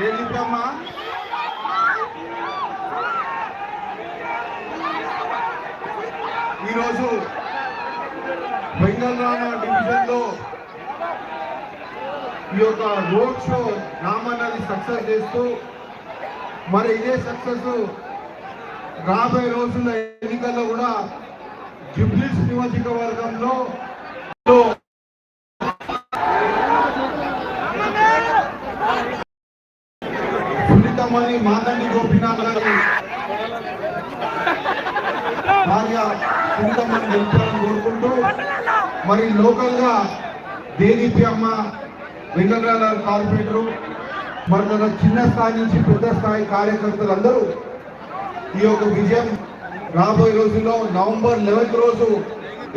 దేనికమ్మా ఈరోజు బెంగళూరు డివిజన్లో ఈ యొక్క రోడ్ షో రామన్నది సక్సెస్ చేస్తూ మరి ఇదే సక్సెస్ రాబోయే రోజుల్లో ఎన్నికల్లో కూడా జుబ్లీస్ నియోజకవర్గంలో సునీతమ్మని మాదండి గోపీనాథ్ గారి భార్య సునీతమ్మని గెలుపాలని కోరుకుంటూ మరి లోకల్గా దేదీపీ అమ్మ వెంకటరాల కార్పొరేటరు మరి తన చిన్న స్థాయి నుంచి పెద్ద స్థాయి కార్యకర్తలు అందరూ ఈ యొక్క విజయం రాబోయే రోజుల్లో నవంబర్ లెవెన్త్ రోజు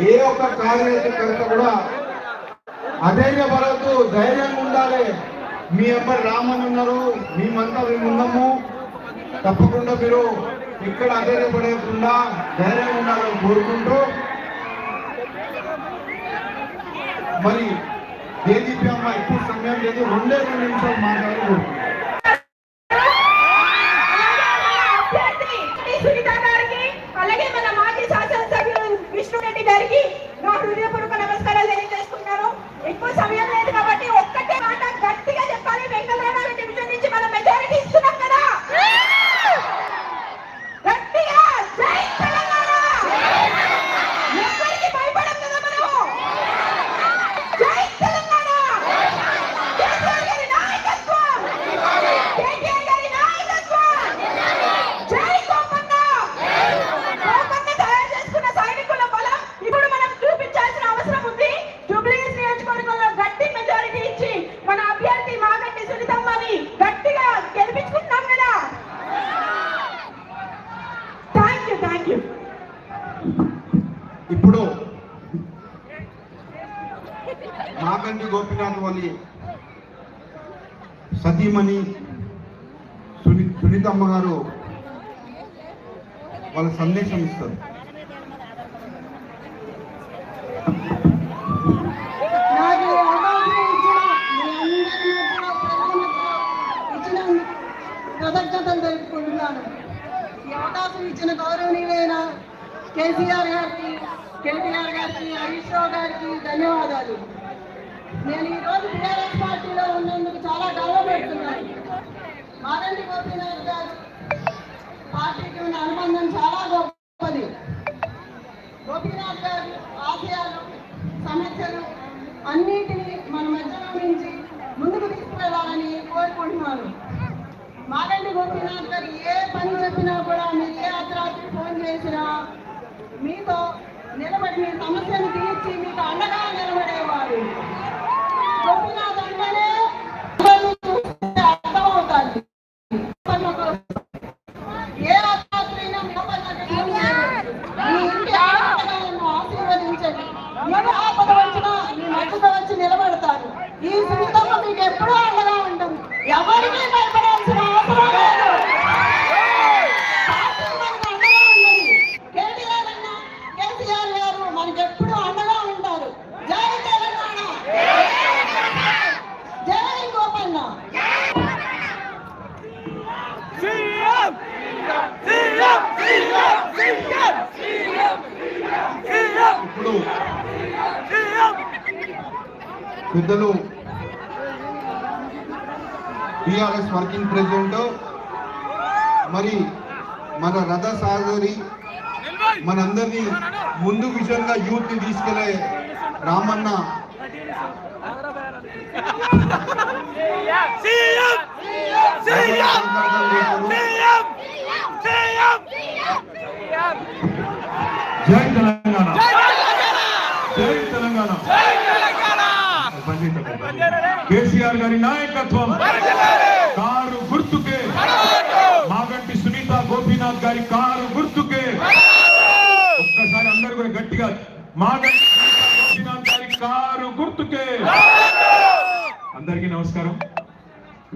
ఏ ఒక్క కార్యకర్త కూడా అధైర్యపడద్దు ధైర్యంగా ఉండాలి. మీ అబ్బాయి రామన్ ఉన్నారు మేమంతా మేము ఉన్నాము. తప్పకుండా మీరు ఇక్కడ అధైర్యపడకుండా ధైర్యం ఉండాలని కోరుకుంటూ మరి ఏదీపీ అమ్మ ఎక్కువ సమయం లేదు రెండే రెండు నిమిషాలు మాట్లాడుకుంటున్నాం అలాగే మన విష్ణురెడ్డి గారికి నా హృదయపూర్వక నమస్కారాలు తెలియజేసుకున్నాను ఎక్కువ సమయం లేదు కాబట్టి ఒక్కటే మాట గట్టిగా చెప్పాలి వెంకటరామ డివిజన్ నుంచి మనం మెజారిటీ ఇస్తున్నాం కదా గట్టిగా జై తెలంగాణ ఎవ్వరికి భయపడం కదా మనము జై తెలంగాణ కేసీఆర్ గారి నాయకత్వం కేటీఆర్ గారి నాయకత్వం జై గోపన్న గోపన్న తయారు చేసుకున్న సైనికుల బలం ఇప్పుడు మనం చూపించాల్సిన అవసరం ఉంది జూబ్లీహిల్స్ నియోజకవర్గంలో గట్టి మెజారిటీ ఇచ్చి మన అభ్యర్థి మాగంటి సునీతమ్మని గట్టిగా గెలిపించుకుంటున్నాం కదా థ్యాంక్ యూ థ్యాంక్ యూ ఇప్పుడు మాగంటి గోపినాథ్ వాళ్ళి సతీమణి సుని సునీతమ్మ గారు వాళ్ళ సందేశం ఇస్తారు నాకు ఈ అవకాశం ఇచ్చిన మీ అందరికీ కూడా ప్రజలకు ఇచ్చిన కృతజ్ఞతలు తెలుపుకుంటున్నాను ఈ అవకాశం ఇచ్చిన గౌరవనీయులైన కేసీఆర్ గారికి కేటీఆర్ గారికి హరీష్ రావు గారికి ధన్యవాదాలు. నేను ఈరోజు రోజు టీఆర్ఎస్ పార్టీలో ఉన్నందుకు చాలా గర్వపడుతున్నాను మారంటి గోపీనాథ్ గారు పార్టీకి ఉన్న అనుబంధం చాలా గొప్పది. గోపీనాథ్ గారు ఆశయాలు సమస్యలు అన్నిటినీ మన మధ్యలో నుంచి ముందుకు తీసుకువెళ్ళాలని కోరుకుంటున్నాను. మారంటి గోపీనాథ్ గారు ఏ పని చెప్పినా కూడా మీరు ఏ అర్ధరాత్రి ఫోన్ చేసినా మీతో నిలబడి మీ సమస్యను తీర్చి మీకు అండగా నిలబడేవారు. పెద్దలు టిఆర్ఎస్ వర్కింగ్ ప్రెసిడెంట్ మరి మన రథ సాగరి మనందరినీ ముందు విషయంగా యూత్ని తీసుకెళ్ళే రామన్న. జై తెలంగాణ జై తెలంగాణ జై తెలంగాణ జై తెలంగాణ కేసీఆర్ గారి నాయకత్వం కారు గుర్తుకే. మాగంటి సునీత గోపీనాథ్ గారి కారు గుర్తుకే. ఒక్కసారి అందరు కూడా గట్టిగా మాగంటి గోపీనాథ్ గారి కారు గుర్తుకే. అందరికీ నమస్కారం.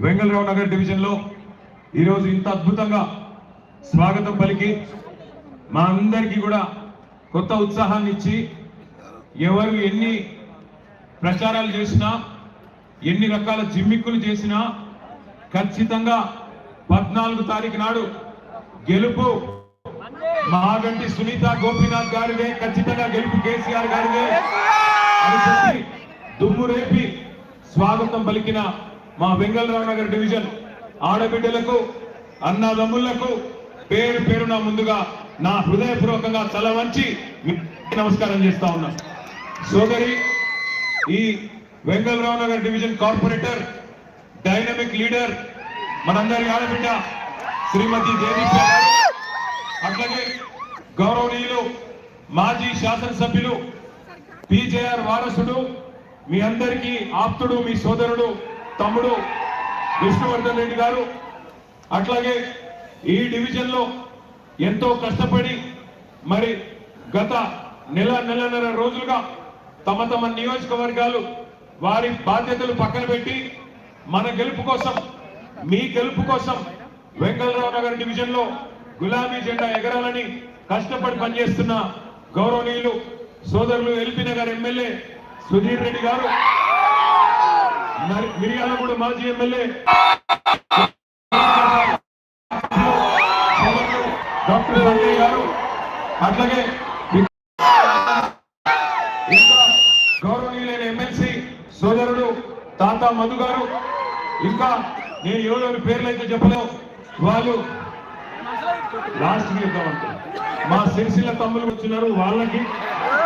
వెంగళరావు నగర్ డివిజన్లో ఈరోజు ఇంత అద్భుతంగా స్వాగతం పలికి మా అందరికీ కూడా కొత్త ఉత్సాహాన్ని ఇచ్చి ఎవరు ఎన్ని ప్రచారాలు చేసినా ఎన్ని రకాల జిమ్మిక్కులు చేసినా ఖచ్చితంగా పద్నాలుగు తారీఖు నాడు గెలుపు. మాగంటి సునీత గోపీనాథ్ గారిదే ఖచ్చితంగా గెలుపు కేసీఆర్ గారిదే. అని చెప్పి దుమ్ము రేపి స్వాగతం పలికిన మా వెంగళరావు నగర్ డివిజన్ ఆడబిడ్డలకు అన్నదమ్ములకు పేరు పేరున ముందుగా నా హృదయపూర్వకంగా తల వంచి నమస్కారం చేస్తా ఉన్నా. సోదరి ఈ Vengalrao Nagar division corporator dynamic leader మనందరి ఆడబిడ్డ శ్రీమతి దేదీప్య గారు అట్లాగే గౌరవనీయులు మాజీ శాసనసభ్యులు పిజేఆర్ వారసుడు మీ అందరికీ ఆప్తుడు మీ సోదరుడు తమ్ముడు విష్ణువర్ధన్ రెడ్డి గారు. అట్లాగే ఈ డివిజన్లో ఎంతో కష్టపడి మరి గత నెల నెలన్నర రోజులుగా తమ తమ నియోజకవర్గాలు వారి బాధ్యతలు పక్కన పెట్టి మన గెలుపు కోసం మీ గెలుపు కోసం వెంగళరావు నగర్ డివిజన్లో గులాబీ జెండా ఎగరాలని కష్టపడి పనిచేస్తున్న గౌరవనీయులు సోదరులు ఎల్పీ నగర్ ఎమ్మెల్యే సుధీర్ రెడ్డి గారు మిరియాలగూడ మాజీ ఎమ్మెల్యే సోదరులు డాక్టర్ సంజయ్ గారు అట్లాగే గౌరవనీయులైన ఎమ్మెల్సీ సోదరుడు తాత మధు గారు ఇంకా నేను ఎవరెవరి పేర్లు అయితే చెప్పలేవు వాళ్ళు లాస్ట్ చెప్తామంటే మా సిరిసిల్ల తమ్ములు వచ్చినారు వాళ్ళకి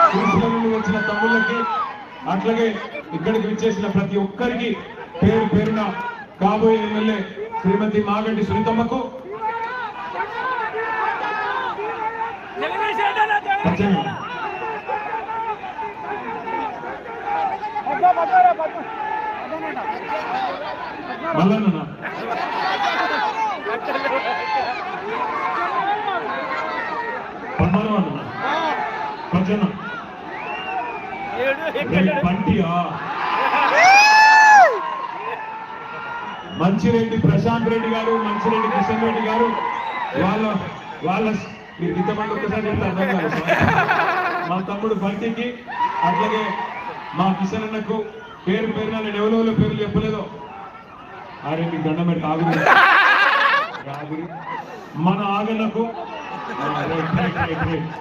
సిరిసిల్ల నుండి వచ్చిన తమ్ముళ్ళకి అట్లాగే ఇక్కడికి విచ్చేసిన ప్రతి ఒక్కరికి పేరు పేరున కాబోయే ఎమ్మెల్యే శ్రీమతి మాగంటి సునీతమ్మకు జగదీశ్వర మల్లన్న పద్మనాభం? అన్న కొంచెం బంటియా? మంచిరెడ్డి ప్రశాంత్ రెడ్డి గారు మంచిరెడ్డి కిషన్ రెడ్డి గారు వాళ్ళ వాళ్ళ మీరు ఇంతమంది ఒకసారి చెప్తే అర్థం కాదు. మా తమ్ముడు బంటికి అట్లాగే మా కిషన్ అన్నకు పేరు పేరున నేను ఎవరెవరో పేర్లు చెప్పలేదో అరే నీ దండం పెట్టి ఆగురి మన ఆగలకు ఆ,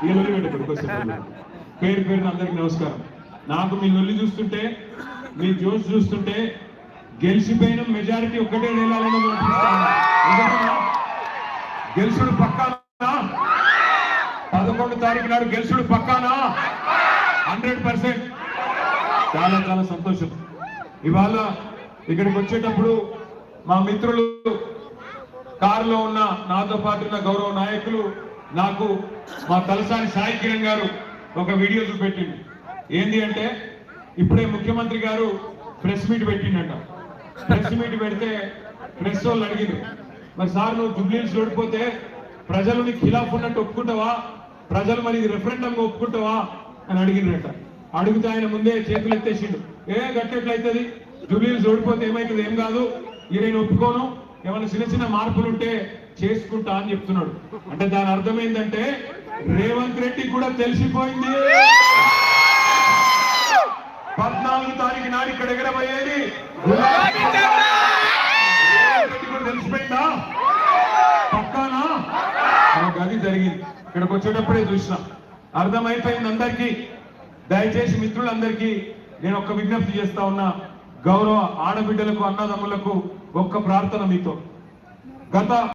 ఈ లొల్లి పేరు పేరున అందరికి నమస్కారం. నాకు మీ లొల్లి చూస్తుంటే మీ జోష్ చూస్తుంటే గెలిచిపోయిన మెజారిటీ ఒక్కటే నేలాలని గెలుసుడు పక్కానా? పదకొండు తారీఖు నాడు గెలుసుడు పక్కానా? Hundred percent. చాలా చాలా సంతోషం. ఇవాళ ఇక్కడికి వచ్చేటప్పుడు మా మిత్రులు కారులో ఉన్న నాతో పాటు ఉన్న గౌరవ నాయకులు నాకు మా తలసాని సాయి కిరణ్ గారు ఒక వీడియో చూపెట్టిండు. ఏంది అంటే ఇప్పుడే ముఖ్యమంత్రి గారు ప్రెస్ మీట్ పెట్టిండట. ప్రెస్ మీట్ పెడితే ప్రెస్ వాళ్ళు అడిగిండు మరి సార్ నువ్వు జుబ్లీన్స్ ఓడిపోతే ప్రజలు నీకు ఖిలాఫ్ ఉన్నట్టు ఒప్పుకుంటావా? ప్రజలు మరి ఇది రెఫరెండం ఒప్పుకుంటావా? అని అడిగినట అడిగితే ఆయన ముందే చేతులు ఎత్తేసిండు. ఏ గట్టెట్లయితుంది జుబ్లీన్స్ ఓడిపోతే ఏమైతుంది? ఏం కాదు. ఈ నేను ఒప్పుకోను. ఏమైనా చిన్న చిన్న మార్పులు ఉంటే చేసుకుంటా అని చెప్తున్నాడు. అంటే దాని అర్థం ఏంటంటే రేవంత్ రెడ్డి కూడా తెలిసిపోయింది. పద్నాలుగు తారీఖు నాడు ఇక్కడ ఎగరబోయేది తెలిసిపోయిందా? పక్కానా? అది జరిగింది. ఇక్కడికి వచ్చేటప్పుడే చూసిన. అర్థమైపోయింది అందరికీ. దయచేసి మిత్రులందరికీ నేను ఒక్క విజ్ఞప్తి చేస్తా ఉన్నా. గౌరవ ఆడబిడ్డలకు అన్నదమ్ములకు ఒక్క ప్రార్థన మీతో. గత